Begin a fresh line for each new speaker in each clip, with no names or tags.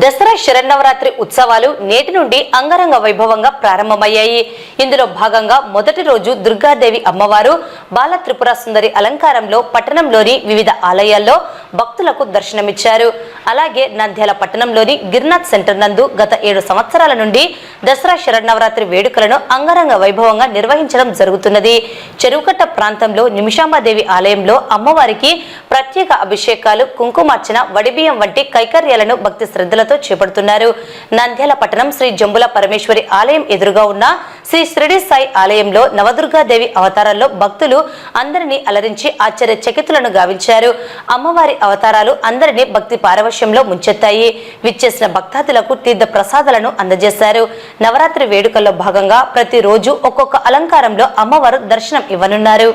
దసరా శరన్నవరాత్రి ఉత్సవాలు నేటి నుండి అంగరంగ వైభవంగా ప్రారంభమయ్యాయి. ఇందులో భాగంగా మొదటి రోజు దుర్గాదేవి అమ్మవారు బాల త్రిపుర సుందరి అలంకారంలో పట్టణంలోని వివిధ ఆలయాల్లో భక్తులకు దర్శనమిచ్చారు. అలాగే నంద్యాల పట్టణంలోని గిర్నాథ్ సెంటర్ నందు గత ఏడు సంవత్సరాల నుండి దసరా శరన్నవరాత్రి వేడుకలను అంగరంగ వైభవంగా నిర్వహించడం జరుగుతున్నది. చెరువుకట్ట ప్రాంతంలో నిమిషాంబాదేవి ఆలయంలో అమ్మవారికి ప్రత్యేక అభిషేకాలు కుంకుమార్చన వడిబియ్యం వంటి కైకర్యాలను భక్తి శ్రద్ధలతో చేపడుతున్నారు. నంద్యాల పట్టణం శ్రీ జంబుల పరమేశ్వరి ఆలయం ఎదురుగా ఉన్న శ్రీ శ్రీడి సాయి ఆలయంలో నవదుర్గాదేవి అవతారాల్లో భక్తులు అందరినీ అలరించి ఆశ్చర్యచకితులను గావించారు. అమ్మవారి అవతారాలు అందరినీ భక్తి పారవశ్యంలో ముంచెత్తాయి. విచ్చేసిన భక్తాదులకు తీర్థ ప్రసాదాలను అందజేశారు. నవరాత్రి వేడుకల్లో భాగంగా ప్రతిరోజు ఒక్కొక్క అలంకారంలో అమ్మవారు దర్శనం ఇవ్వనున్నారు.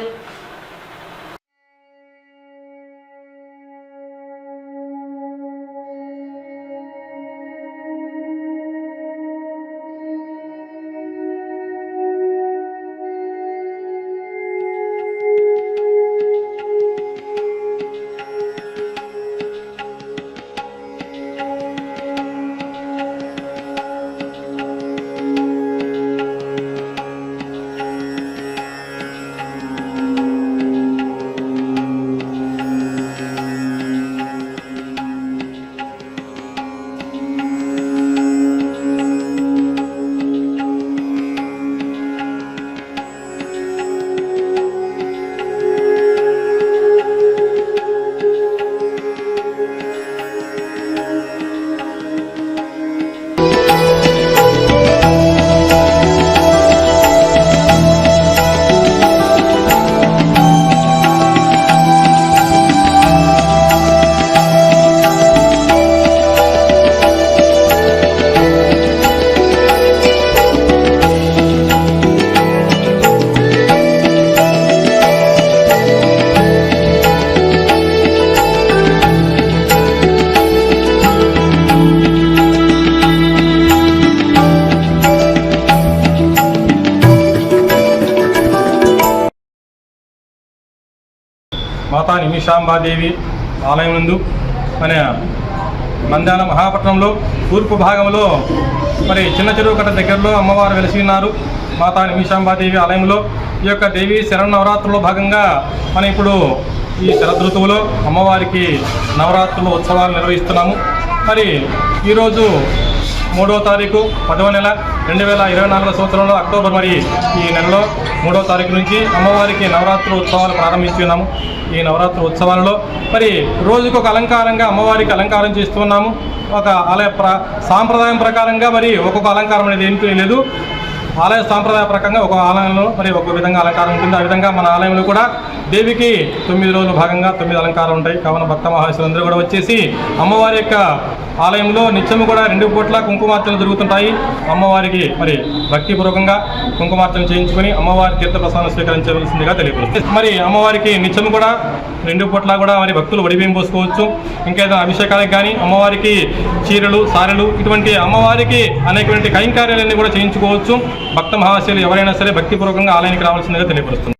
మాతా ఆలయం నందు మన మందాల మహాపట్నంలో తూర్పు భాగంలో మరి చిన్న చెరువు కట్ట దగ్గరలో అమ్మవారు వెలిసి ఉన్నారు. మాతా నిమిషాంబాదేవి ఆలయంలో. ఈ యొక్క దేవి శరన్నవరాత్రుల్లో భాగంగా మనం ఇప్పుడు ఈ శరదృతువులో అమ్మవారికి నవరాత్రుల ఉత్సవాలు నిర్వహిస్తున్నాము. మరి ఈరోజు మూడో తారీఖు పదవ నెల రెండు వేల ఇరవై నాలుగో సంవత్సరంలో అక్టోబర్ మరి ఈ నెలలో మూడో తారీఖు నుంచి అమ్మవారికి నవరాత్రి ఉత్సవాలు ప్రారంభిస్తున్నాము ఈ నవరాత్రి ఉత్సవాలలో మరి రోజుకు ఒక అలంకారంగా అమ్మవారికి అలంకారం చేస్తున్నాము ఒక ఆలయ ప్ర సాంప్రదాయం ప్రకారంగా మరి ఒక్కొక్క అలంకారం అనేది ఏం లేదు. ఆలయ సాంప్రదాయ ప్రకారంగా ఒక ఆలయంలో మరి ఒక విధంగా అలంకారం ఉంటుంది. ఆ విధంగా మన ఆలయంలో కూడా దేవికి తొమ్మిది రోజుల భాగంగా తొమ్మిది అలంకారం ఉంటాయి. కావున భక్త మహాశులందరూ కూడా వచ్చేసి అమ్మవారి యొక్క ఆలయంలో నిత్యము కూడా రెండు పూట్ల కుంకుమార్చనలు జరుగుతుంటాయి. అమ్మవారికి మరి భక్తిపూర్వకంగా కుంకుమార్చన చేయించుకొని అమ్మవారి తీర్థ ప్రసాదం స్వీకరించవలసిందిగా తెలియపరుస్తుంది. మరి అమ్మవారికి నిత్యము కూడా రెండు పూట్ల కూడా మరి భక్తులు వడిబియ్యం పోసుకోవచ్చు. ఇంకేదైనా అభిషేకాలకు కానీ అమ్మవారికి చీరలు సారెలు ఇటువంటి అమ్మవారికి అనేకటువంటి కైంకార్యాలన్నీ కూడా చేయించుకోవచ్చు. భక్త మహాశయులు ఎవరైనా సరే భక్తిపూర్వకంగా ఆలయానికి రావాల్సిందిగా తెలియపరుస్తుంది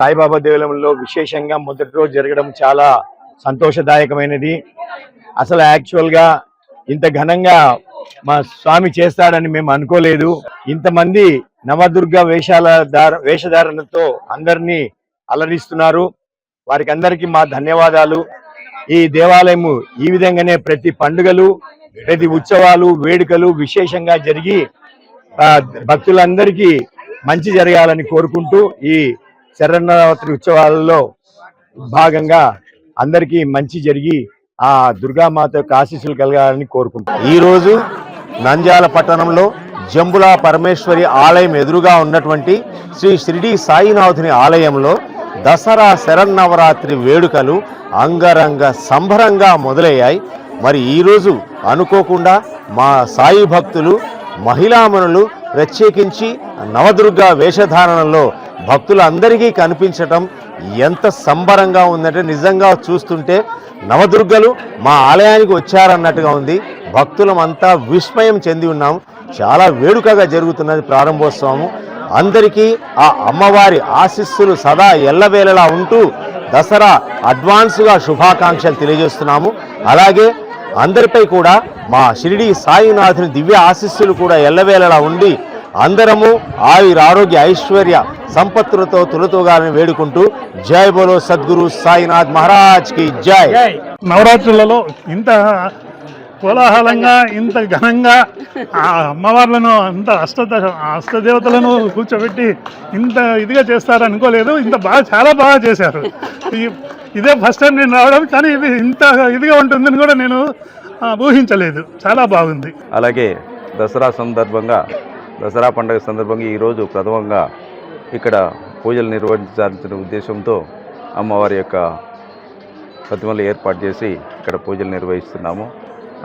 సాయిబాబా దేవాలయంలో విశేషంగా మొదటి రోజు జరగడం చాలా సంతోషదాయకమైనది. అసలు యాక్చువల్గా ఇంత ఘనంగా మా స్వామి చేస్తాడని మేము అనుకోలేదు. ఇంతమంది నవదుర్గ వేషాల దార వేషధారణతో అందరినీ అలరిస్తున్నారు. వారికి అందరికీ మా ధన్యవాదాలు. ఈ దేవాలయము ఈ విధంగానే ప్రతి పండుగలు ప్రతి ఉత్సవాలు వేడుకలు విశేషంగా జరిగి భక్తులందరికీ మంచి జరగాలని కోరుకుంటూ ఈ శరణవరాత్రి ఉత్సవాలలో భాగంగా అందరికీ మంచి జరిగి ఆ దుర్గామాత యొక్క ఆశీస్సులు కలగాలని కోరుకుంటున్నాను
ఈ రోజు నంద్యాల పట్టణంలో జంబుల పరమేశ్వరి ఆలయం ఎదురుగా ఉన్నటువంటి శ్రీ షిరిడి సాయినాథుని ఆలయంలో దసరా శరన్నవరాత్రి వేడుకలు అంగరంగ సంభరంగా మొదలయ్యాయి. మరి ఈరోజు అనుకోకుండా మా సాయి భక్తులు మహిళామణులు ప్రత్యేకించి నవదుర్గ వేషధారణలో భక్తులందరికీ కనిపించటం ఎంత సంబరంగా ఉందంటే నిజంగా చూస్తుంటే నవదుర్గలు మా ఆలయానికి వచ్చారన్నట్టుగా ఉంది. భక్తులమంతా విస్మయం చెంది ఉన్నాం. చాలా వేడుకగా జరుగుతున్నది ప్రారంభోత్సవము. అందరికీ ఆ అమ్మవారి ఆశీస్సులు సదా ఎల్లవేళలా ఉంటూ దసరా అడ్వాన్స్గా శుభాకాంక్షలు తెలియజేస్తున్నాము. అలాగే అందరిపై కూడా మా షిరిడి సాయినాథుని దివ్య ఆశీస్సులు కూడా ఎల్లవేళలా ఉండి అందరము ఆయుర ఆరోగ్య ఐశ్వర్య సంపత్తులతో తులతూగాలని వేడుకుంటూ జై బోలో సద్గురు సాయినాథ్ మహారాజ్కి జై.
నవరాత్రులలో ఇంత కోలాహలంగా ఇంత ఘనంగా ఆ అమ్మవార్లను అంత అష్ట అష్టదేవతలను కూర్చోబెట్టి ఇంత ఇదిగా చేస్తారనుకోలేదు. ఇంత బాగా చాలా బాగా చేశారు. ఇదే ఫస్ట్ టైం నేను రావడం కానీ ఇది ఇంత ఇదిగా ఉంటుందని కూడా నేను ఊహించలేదు. చాలా బాగుంది.
అలాగే దసరా సందర్భంగా దసరా పండుగ సందర్భంగా ఈరోజు ప్రథమంగా ఇక్కడ పూజలు నిర్వహించాల్సిన ఉద్దేశంతో అమ్మవారి యొక్క ప్రతిమలు ఏర్పాటు చేసి ఇక్కడ పూజలు నిర్వహిస్తున్నాము.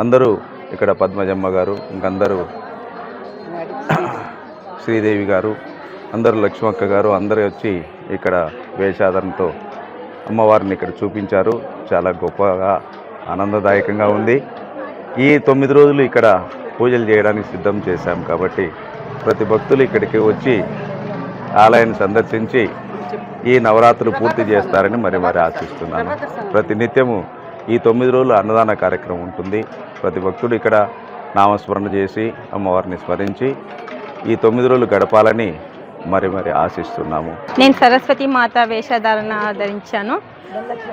అందరూ ఇక్కడ పద్మజమ్మ గారు ఇంకందరూ శ్రీదేవి గారు అందరూ లక్ష్మక్క గారు అందరూ వచ్చి ఇక్కడ వేషాదరంతో అమ్మవారిని ఇక్కడ చూపించారు. చాలా గొప్పగా ఆనందదాయకంగా ఉంది. ఈ తొమ్మిది రోజులు ఇక్కడ పూజలు చేయడానికి సిద్ధం చేశాం కాబట్టి ప్రతి భక్తులు ఇక్కడికి వచ్చి ఆలయాన్ని సందర్శించి ఈ నవరాత్రులు పూర్తి చేస్తారని మరి మరి ఆశిస్తున్నాను. ప్రతి నిత్యము ఈ తొమ్మిది రోజులు అన్నదాన కార్యక్రమం ఉంటుంది. ప్రతి భక్తుడు ఇక్కడ నామస్మరణ చేసి అమ్మవారిని స్మరించి ఈ తొమ్మిది రోజులు గడపాలని మరి మరి ఆశిస్తున్నాము.
నేను సరస్వతి మాత వేషధారణ ధరించాను.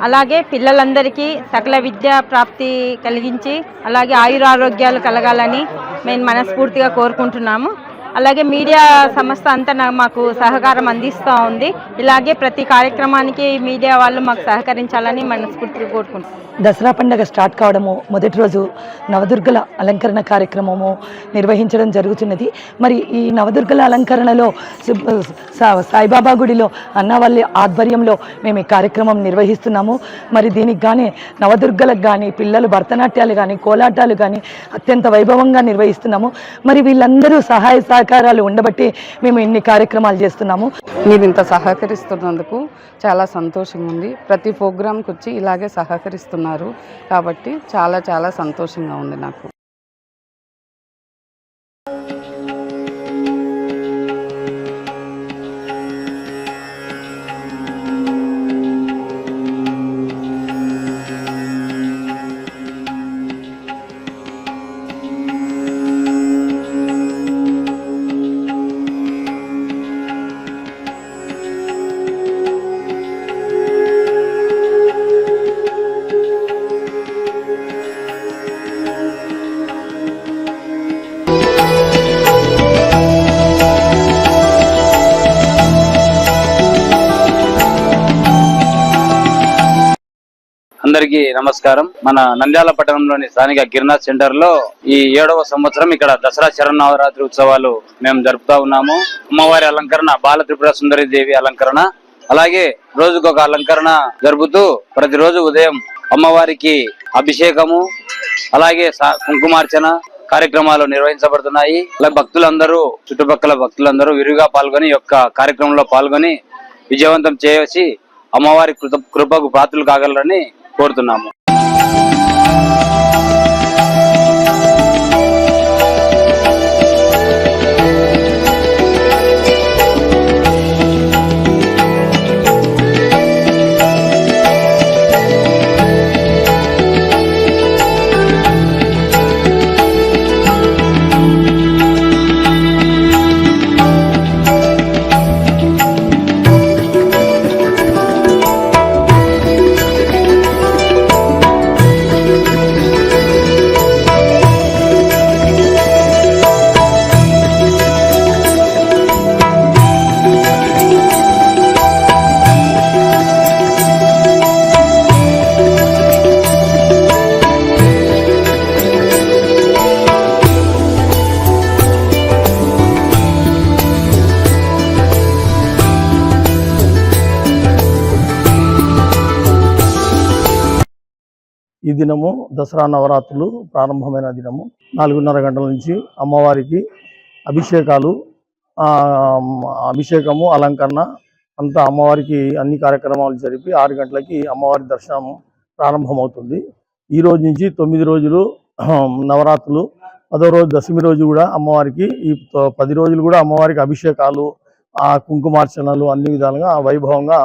అలాగే పిల్లలందరికీ సకల విద్యా ప్రాప్తి కలిగించి అలాగే ఆయురారోగ్యాలు కలగాలని మేము మనస్ఫూర్తిగా కోరుకుంటున్నాము. అలాగే మీడియా సంస్థ అంతా నా- మాకు సహకారం అందిస్తూ ఉంది. ఇలాగే ప్రతి కార్యక్రమానికి మీడియా వాళ్ళు మాకు సహకరించాలని మనస్ఫూర్తిగా కోరుకుంటున్నాం.
దసరా పండుగ స్టార్ట్ కావడము మొదటి రోజు నవదుర్గల అలంకరణ కార్యక్రమము నిర్వహించడం జరుగుతున్నది. మరి ఈ నవదుర్గల అలంకరణలో సాయిబాబా గుడిలో అన్నవల్లి ఆధ్వర్యంలో మేము ఈ కార్యక్రమం నిర్వహిస్తున్నాము. మరి దీనికి కానీ నవదుర్గలకు కానీ పిల్లలు భరతనాట్యాలు కానీ కోలాటాలు కానీ అత్యంత వైభవంగా నిర్వహిస్తున్నాము. మరి వీళ్ళందరూ సహాయ సహకారాలు ఉండబట్టి మేము ఇన్ని కార్యక్రమాలు చేస్తున్నాము.
మీరు ఇంత సహకరిస్తున్నందుకు చాలా సంతోషంగా ఉంది ప్రతి ప్రోగ్రాంకి వచ్చి ఇలాగే సహకరిస్తున్నారు. కాబట్టి చాలా చాలా సంతోషంగా ఉంది నాకు.
అందరికీ నమస్కారం. మన నంద్యాల పట్టణంలోని స్థానిక గిరినాథ్ సెంటర్లో ఈ ఏడవ సంవత్సరం ఇక్కడ దసరా శరన్నవరాత్రి ఉత్సవాలు మేము జరుపుతా ఉన్నాము. అమ్మవారి అలంకరణ బాల త్రిపుర సుందరి దేవి అలంకరణ అలాగే రోజుకొక అలంకరణ జరుపుతూ ప్రతిరోజు ఉదయం అమ్మవారికి అభిషేకము అలాగే కుంకుమార్చన కార్యక్రమాలు నిర్వహించబడుతున్నాయి. అలా భక్తులందరూ చుట్టుపక్కల భక్తులందరూ విరివిగా పాల్గొని యొక్క కార్యక్రమంలో పాల్గొని విజయవంతం చేసి అమ్మవారి కృత కృపకు పాత్రలు కాగలరని కోరుతున్నాము.
ఈ దినము దసరా నవరాత్రులు ప్రారంభమైన దినము. నాలుగున్నర గంటల నుంచి అమ్మవారికి అభిషేకాలు అభిషేకము అలంకరణ అంతా అమ్మవారికి అన్ని కార్యక్రమాలు జరిపి ఆరు గంటలకి అమ్మవారి దర్శనం ప్రారంభమవుతుంది. ఈ రోజు నుంచి తొమ్మిది రోజులు నవరాత్రులు. పదో రోజు దశమి రోజు కూడా అమ్మవారికి ఈ పది రోజులు కూడా అమ్మవారికి అభిషేకాలు ఆ కుంకుమార్చనలు అన్ని విధాలుగా వైభవంగా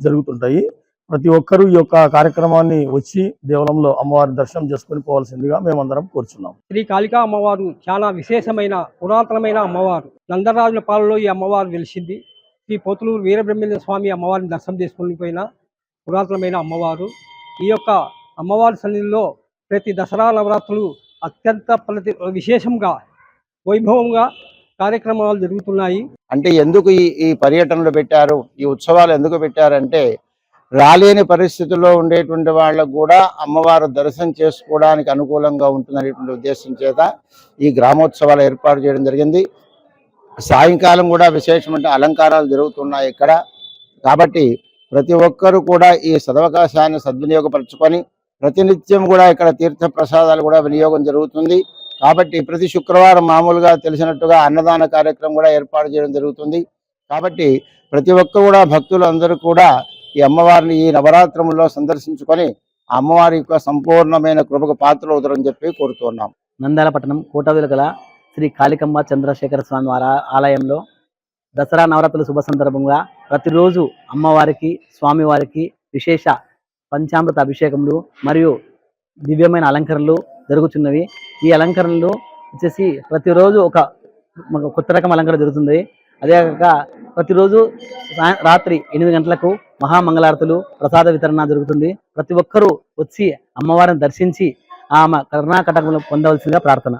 జరుగుతుంటాయి. ప్రతి ఒక్కరూ ఈ యొక్క కార్యక్రమాన్ని వచ్చి దేవలంలో అమ్మవారి దర్శనం చేసుకొని పోవాల్సిందిగా మేమందరం కోరుచున్నాం.
శ్రీ కాళికా అమ్మవారు చాలా విశేషమైన పురాతనమైన అమ్మవారు. నందరాజుల పాలలో ఈ అమ్మవారు వెలిసింది శ్రీ పోతులూరు వీరబ్రహ్మేంద్ర స్వామి అమ్మవారిని దర్శనం చేసుకుని పోయిన పురాతనమైన అమ్మవారు. ఈ యొక్క అమ్మవారి సన్నిధిలో ప్రతి దసరా నవరాత్రులు అత్యంత ప్రతి విశేషంగా వైభవంగా కార్యక్రమాలు జరుగుతున్నాయి.
అంటే ఎందుకు ఈ ఈ పర్యటనలు పెట్టారు? ఈ ఉత్సవాలు ఎందుకు పెట్టారంటే రాలేని పరిస్థితుల్లో ఉండేటువంటి వాళ్ళకు కూడా అమ్మవారు దర్శనం చేసుకోవడానికి అనుకూలంగా ఉంటుందనేటువంటి ఉద్దేశం చేత ఈ గ్రామోత్సవాలు ఏర్పాటు చేయడం జరిగింది. సాయంకాలం కూడా విశేషమైన అలంకారాలు జరుగుతున్నాయి ఇక్కడ. కాబట్టి ప్రతి ఒక్కరూ కూడా ఈ సదవకాశాన్ని సద్వినియోగపరచుకొని ప్రతినిత్యం కూడా ఇక్కడ తీర్థ ప్రసాదాలు కూడా వినియోగం జరుగుతుంది. కాబట్టి ప్రతి శుక్రవారం మామూలుగా తెలిసినట్టుగా అన్నదాన కార్యక్రమం కూడా ఏర్పాటు చేయడం జరుగుతుంది. కాబట్టి ప్రతి ఒక్కరు కూడా భక్తులు అందరూ కూడా ఈ అమ్మవారిని ఈ నవరాత్రములో సందర్శించుకొని అమ్మవారి యొక్క సంపూర్ణమైన కృపకు పాత్ర అవుతారని చెప్పి కోరుతున్నాం
నందాలపట్నం కోటవిలు గల శ్రీ కాళికమ్మ చంద్రశేఖర స్వామి వారి ఆలయంలో దసరా నవరాత్రుల శుభ సందర్భంగా ప్రతిరోజు అమ్మవారికి స్వామివారికి విశేష పంచామృత అభిషేకములు మరియు దివ్యమైన అలంకరణలు జరుగుతున్నవి ఈ అలంకరణలు వచ్చేసి ప్రతిరోజు ఒక కొత్త రకం అలంకరణ జరుగుతుంది. అదే కాక ప్రతిరోజు రాత్రి ఎనిమిది గంటలకు మహామంగళారతులు ప్రసాద వితరణ జరుగుతుంది. ప్రతి ఒక్కరూ వచ్చి అమ్మవారిని దర్శించి ఆమె కరుణా పొందవలసిందిగా ప్రార్థన.